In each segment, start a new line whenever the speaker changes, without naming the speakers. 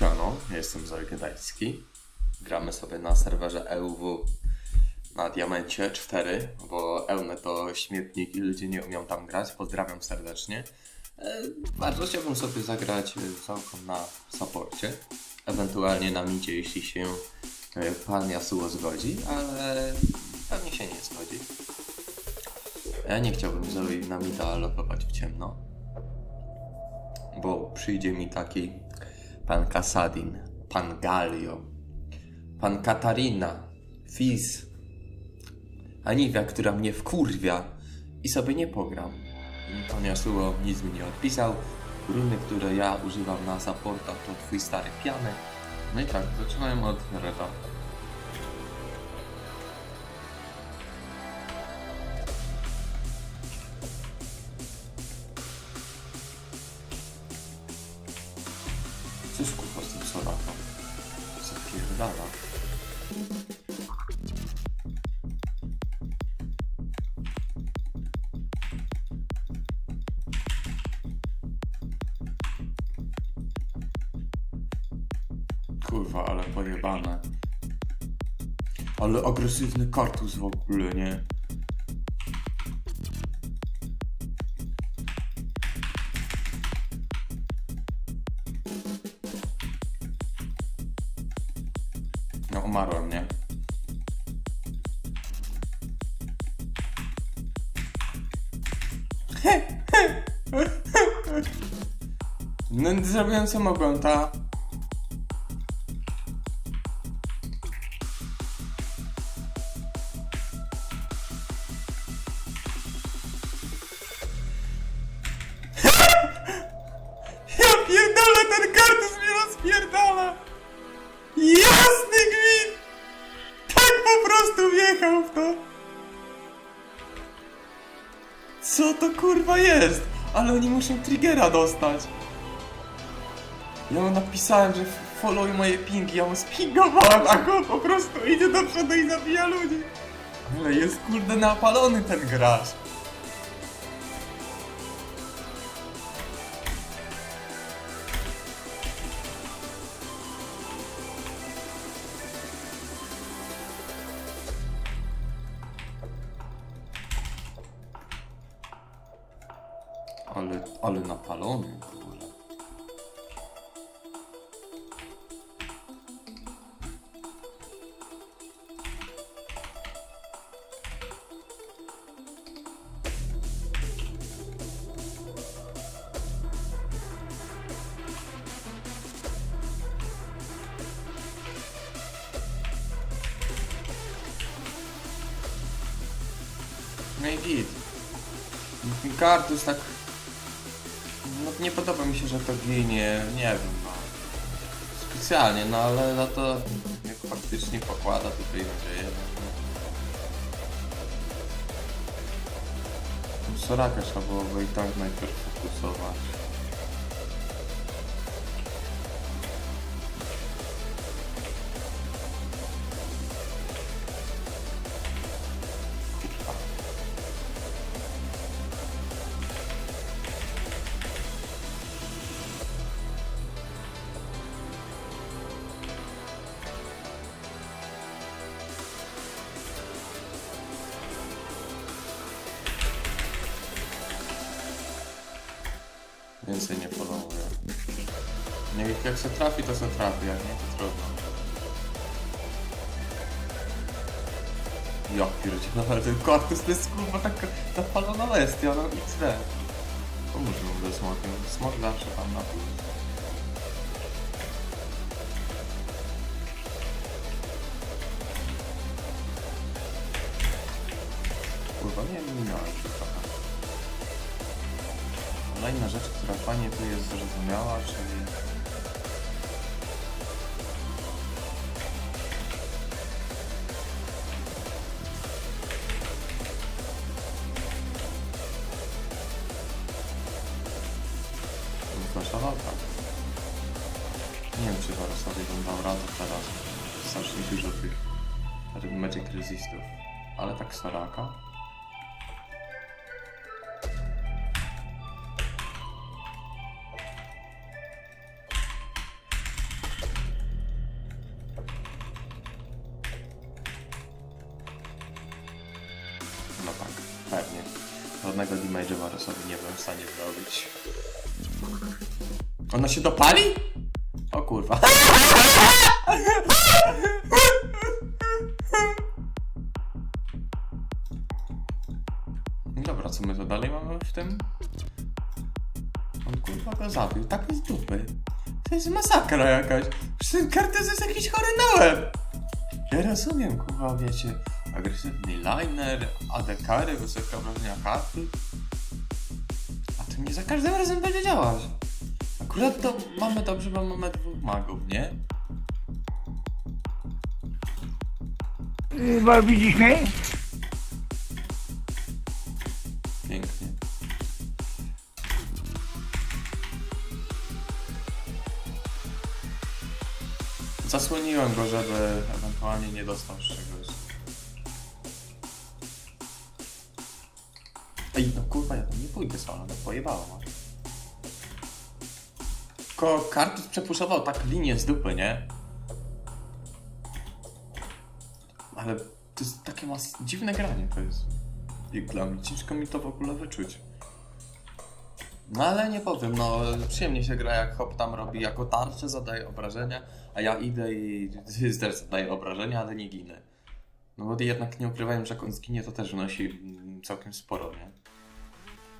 Siano, jestem Zolgedajski. Gramy sobie na serwerze EUW na Diamencie 4, bo Eune to śmietnik i ludzie nie umią tam grać. Pozdrawiam serdecznie. E, bardzo chciałbym sobie zagrać całkiem na saporcie. Ewentualnie na midzie, jeśli się e, pan Yasuo zgodzi, ale pewnie się nie zgodzi. Ja nie chciałbym sobie na mida lokować w ciemno bo przyjdzie mi taki pan Kasadin, pan Galio, pan Katarina, Fizz, Aniwia, która mnie wkurwia i sobie nie pogram. Pan Yasuo nic mi nie odpisał. Runy, które ja używam na supportach to twój stary pianek. No i tak, zaczynałem od Reda. Zapierdala. Kurwa, ale pojebane. Ale agresywny kartus w ogóle, nie? No zrobiłem co mogłem, ta. Pierdolę, ten kartus mnie rozpierdala! Jasny gwint! Tak po prostu wjechał w to! Co to kurwa jest? Ale oni muszą triggera dostać. Ja mu napisałem, że follow moje pingi, ja mu spingowałem, a go po prostu idzie do przodu i zabija ludzi. Ale jest kurde napalony ten gracz. Ale, ale napalony No i git. Kartus tak no nie podoba mi się, że to ginie, nie wiem, no. Specjalnie, no ale za to jak faktycznie pokłada tutaj nadzieję. No, Soraka trzeba byłoby i tak najpierw fokusować. Jak se trafi, to se trafi, jak nie, to trudno. Ja pierdzielę, ale ten kaktus to jest kurwa taka zapalona bestia, no XD. Pomóż mu ze smokiem. Smok zawsze tam na plus. Kurwa, nie minąłem się trochę. Kolejna rzecz, która fajnie tu jest zrozumiała, czyli... damage'a sobie nie byłem w stanie zrobić. Ona się dopali? O kurwa. Dobra, co my to dalej mamy w tym? On kurwa go zabił, tak z dupy. To jest masakra jakaś. Przecież ten kartez jest jakiś chory na łeb. Ja rozumiem, kurwa, wiecie, agresywny liner, AD-kary, wysokie obrażenia karty. Nie za każdym razem będzie działać. Akurat to mamy dobrze, bo mamy dwóch magów, nie?
Chyba widzisz mnie?
Pięknie. Zasłoniłem go, żeby ewentualnie nie dostał z czegoś. Pójdę solo, no pojebało ma. Tylko Kartus przepuszował tak linię z dupy, nie? Ale to jest takie mas... dziwne granie to jest. Jak dla mnie, ciężko mi to w ogóle wyczuć. No ale nie powiem, no przyjemnie się gra jak Hop tam robi jako tarczę, zadaje obrażenia, a ja idę i też zadaję obrażenia, ale nie ginę. No bo jednak nie ukrywając, że jak on zginie, to też wnosi mm, całkiem sporo, nie?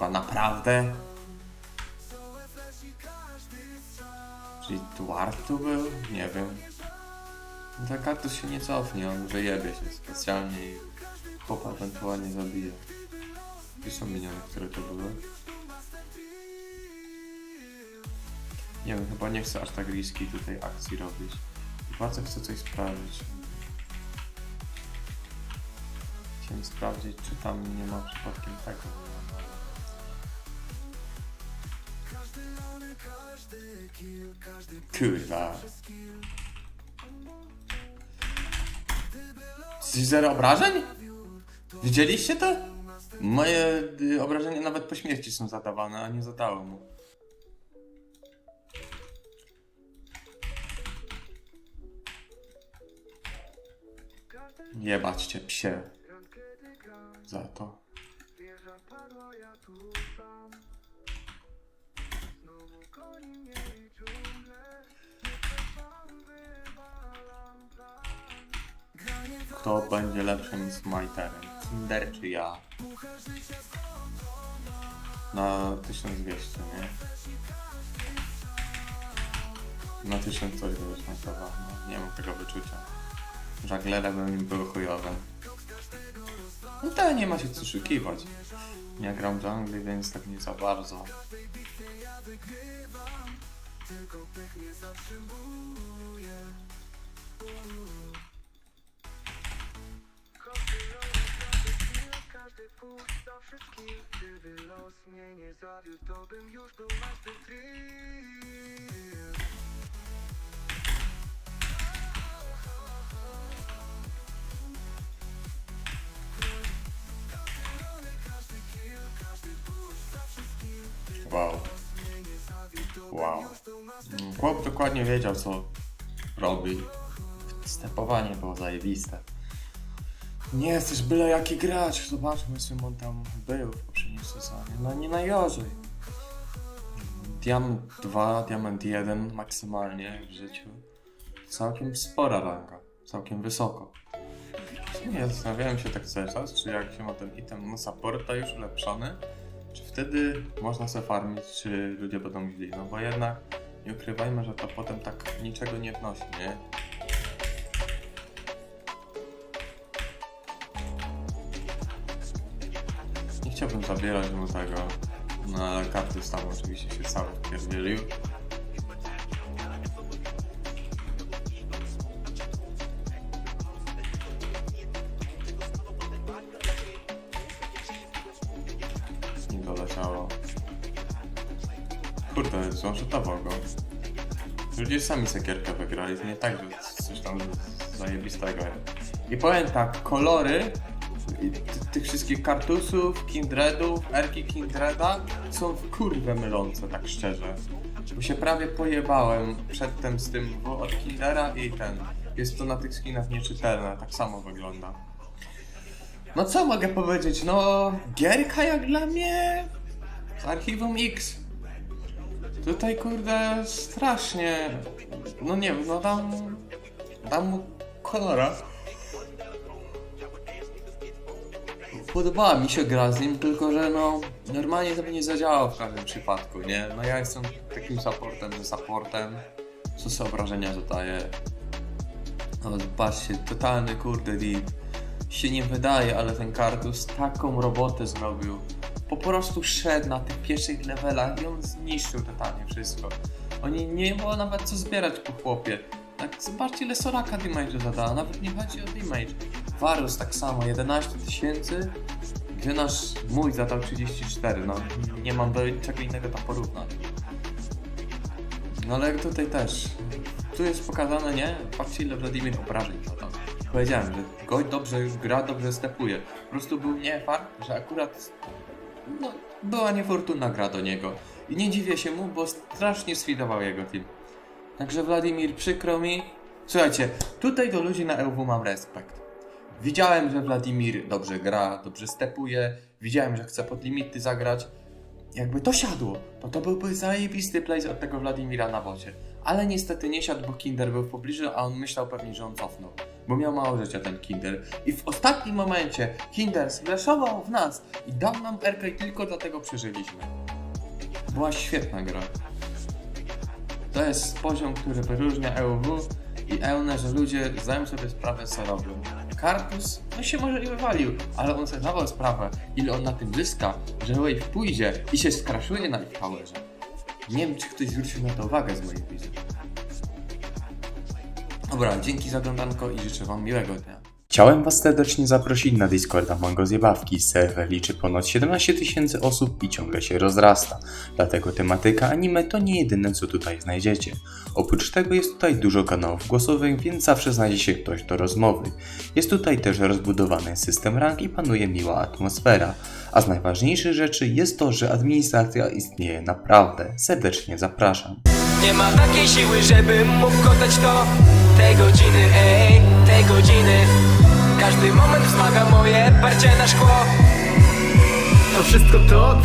Kurwa, naprawdę? Czyli Dward tu był? Nie wiem. Ta kartus się nie cofnie, on wyjebie się specjalnie i chłopa ewentualnie zabije. Gdzie są miniony, które to były? Nie wiem, chyba nie chcę aż tak riski tutaj akcji robić. Bardzo chcę coś sprawdzić. Chciałem sprawdzić, czy tam nie ma przypadkiem tego. Kurwa. Coś zero obrażeń? Widzieliście to? Moje y, obrażenia nawet po śmierci są zadawane, a nie zadało mu. Jebać cię psie. Za to. Kto będzie lepszym smiterem? Cinder czy ja? Na 1200, nie? Na 1000 coś by wysmakowało. No, nie mam tego wyczucia. Żaglera by mi były chujowe. No to nie ma się co szukiwać. Ja gram jungli, więc tak nie za bardzo.
Każdy to bym już był master.
Wow. Wow. Chłop dokładnie wiedział, co robi. Stepowanie było zajebiste. Nie jesteś byle jaki gracz. Zobaczmy, czym on tam był w poprzednim sezonie. No nie najgorzej. Diamant 2, Diamant 1 maksymalnie w życiu. Całkiem spora ranga. Całkiem wysoko. Nie zastanawiałem się tak cały czas, czy jak się ma ten item no supporta już ulepszony, czy wtedy można se farmić, czy ludzie będą źli. No bo jednak nie ukrywajmy, że to potem tak niczego nie wnosi, nie? Nie chciałbym zabierać mu tego, ale karty tam oczywiście się cały wpierdzielił. Nie doleciało. Kurde, zążytował go. Ludzie sami sekierkę wygrali, nie tak, że coś tam zajebistego. I powiem tak, kolory i tych wszystkich kartusów, Kindredów, Erki Kindreda są w kurwę mylące, tak szczerze. Bo się prawie pojebałem przedtem z tym bo od Kindera i ten. Jest to na tych skinach nieczytelne, tak samo wygląda. No co mogę powiedzieć, no gierka jak dla mnie z Archiwum X. Tutaj kurde strasznie, no nie wiem, no dam, dam mu kolora. Podobała mi się gra z nim, tylko że no normalnie to by nie zadziałało w każdym przypadku, nie? No ja jestem takim supportem ze supportem, co sobie obrażenia zadaję. No patrzcie, totalny kurde deep. Się nie wydaje, ale ten Kartus taką robotę zrobił. Po prostu szedł na tych pierwszych levelach i on zniszczył totalnie wszystko. Oni nie było nawet co zbierać po chłopie. Tak, zobaczcie ile Soraka damage zadała, nawet nie chodzi o damage. Varus tak samo, 11 tysięcy, gdzie nasz mój zadał 34, no nie mam do czego innego tam porównać. No ale tutaj też, tu jest pokazane, nie? Patrzcie ile Wladimir obrażeń zadał. Powiedziałem, że gość dobrze gra, dobrze stepuje. Po prostu był nie fart, że akurat no, była niefortunna gra do niego. I nie dziwię się mu, bo strasznie sfidował jego team. Także Wladimir, przykro mi. Słuchajcie, tutaj do ludzi na EW mam respekt. Widziałem, że Wladimir dobrze gra, dobrze stepuje, widziałem, że chce pod limity zagrać. Jakby to siadło, to to byłby zajebisty place od tego Wladimira na bocie. Ale niestety nie siadł, bo Kinder był w pobliżu, a on myślał pewnie, że on cofnął. Bo miał mało życia ten Kinder. I w ostatnim momencie Kinder splashował w nas i dał nam i tylko dlatego przeżyliśmy. Była świetna gra. To jest poziom, który wyróżnia EUW i EUNE, że ludzie zdają sobie sprawę co robią. Kartus, no się może i wywalił, ale on sobie zdawał sprawę, ile on na tym zyska, że Wave pójdzie i się skraszuje na powerze. Nie wiem, czy ktoś zwrócił na to uwagę z mojej wizy. Dobra, dzięki za oglądanko i życzę wam miłego dnia.
Chciałem Was serdecznie zaprosić na Discorda Mango Zjebawki. Serwer liczy ponad 17 tysięcy osób i ciągle się rozrasta. Dlatego tematyka anime to nie jedyne co tutaj znajdziecie. Oprócz tego jest tutaj dużo kanałów głosowych, więc zawsze znajdzie się ktoś do rozmowy. Jest tutaj też rozbudowany system rank i panuje miła atmosfera. A z najważniejszych rzeczy jest to, że administracja istnieje naprawdę. Serdecznie zapraszam.
Nie ma takiej siły, żebym mógł kochać to Te godziny, ej, te godziny Każdy moment wzmaga moje parcie na szkło. To wszystko to